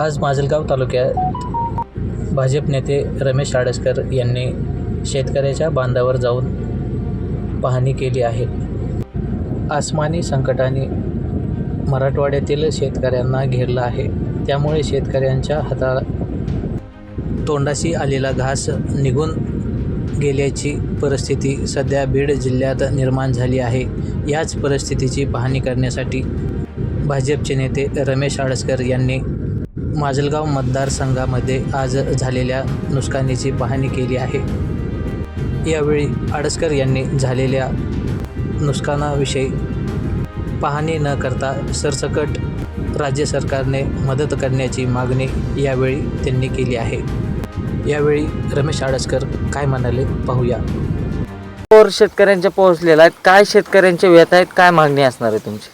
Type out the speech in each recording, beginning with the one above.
आज माजलगाव तालुक्यात भाजप नेते रमेश आडसकर यांनी शेतकऱ्याच्या बांधावर जाऊन पाहणी केली आहे. आसमानी संकटाने मराठवाड्यातील शेतकऱ्यांना घेरलं आहे. त्यामुळे शेतकऱ्यांच्या हाता तोंडाशी आलेला घास निघून गेल्याची परिस्थिती सध्या बीड जिल्ह्यात निर्माण झाली आहे. याच परिस्थितीची पाहणी करण्यासाठी भाजपचे नेते रमेश आडसकर यांनी माजलगाव मतदारसंघामध्ये आज झालेल्या नुकसानीची पाहणी केली आहे. यावेळी आडसकर यांनी झालेल्या नुकसानाविषयी पाहणी न करता सरसकट राज्य सरकारने मदत करण्याची मागणी यावेळी त्यांनी केली आहे. यावेळी रमेश आडसकर काय म्हणाले पाहूया. वर शेतकऱ्यांच्या पोहोचलेला आहेत. काय शेतकऱ्यांच्या व्यथा आहेत? काय मागणी असणार आहे तुमची?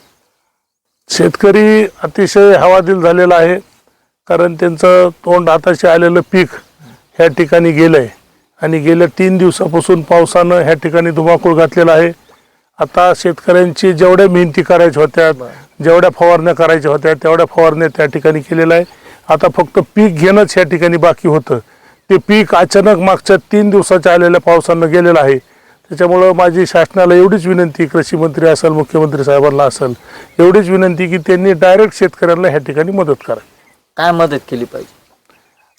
शेतकरी अतिशय हवादिल झालेला आहे. कारण त्यांचं तोंड हाताशी आलेलं पीक ह्या ठिकाणी गेलं आहे आणि गेल्या तीन दिवसापासून पावसानं ह्या ठिकाणी धुमाकूळ घातलेला आहे. आता शेतकऱ्यांची जेवढ्या मेहनती करायच्या होत्या जेवढ्या फवारण्या करायच्या होत्या तेवढ्या फवारण्या त्या ठिकाणी केलेल्या आहे. आता फक्त पीक घेणंच ह्या ठिकाणी बाकी होतं. ते पीक अचानक मागच्या तीन दिवसाच्या आलेल्या पावसानं गेलेलं आहे. त्याच्यामुळं माझी शासनाला एवढीच विनंती कृषी मंत्री असेल मुख्यमंत्री साहेबांना असेल एवढीच विनंती की त्यांनी डायरेक्ट शेतकऱ्यांना ह्या ठिकाणी मदत करावी काय मदत केली पाहिजे?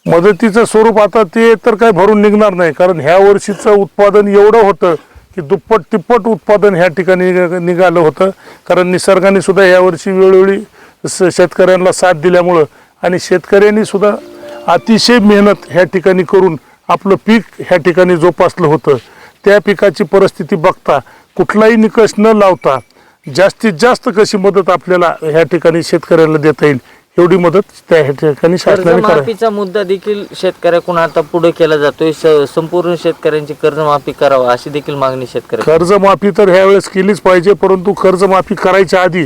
मदतीचं स्वरूप आता ते तर काय भरून निघणार नाही कारण ह्या वर्षीचं उत्पादन एवढं होतं की दुप्पट तिप्पट उत्पादन ह्या ठिकाणी निघ- निघालं होतं. कारण निसर्गाने सुद्धा यावर्षी वेळोवेळी स- शेतकऱ्यांना साथ दिल्यामुळं आणि शेतकऱ्यांनी सुद्धा अतिशय मेहनत ह्या ठिकाणी करून आपलं पीक ह्या ठिकाणी जोपासलं होतं. त्या पिकाची परिस्थिती बघता कुठलाही निकष न लावता जास्तीत जास्त कशी मदत आपल्याला ह्या ठिकाणी शेतकऱ्याला देता येईल एवढी मदत त्या ठिकाणी शासनाने करावी. कर्जमाफीचा मुद्दा देखील शेतकऱ्याकडून आता पुढे केला जातोय. स- संपूर्ण शेतकऱ्यांची कर्जमाफी करावा अशी देखील मागणी शेतकरी कर्जमाफी तर ह्यावेळेस केलीच पाहिजे परंतु कर्जमाफी करायच्या आधी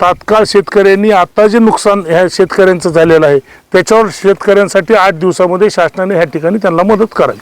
तात्काळ शेतकऱ्यांनी आता जे नुकसान ह्या शेतकऱ्यांचं झालेलं आहे त्याच्यावर शेतकऱ्यांसाठी आठ दिवसामध्ये शासनाने ह्या ठिकाणी त्यांना मदत करावी.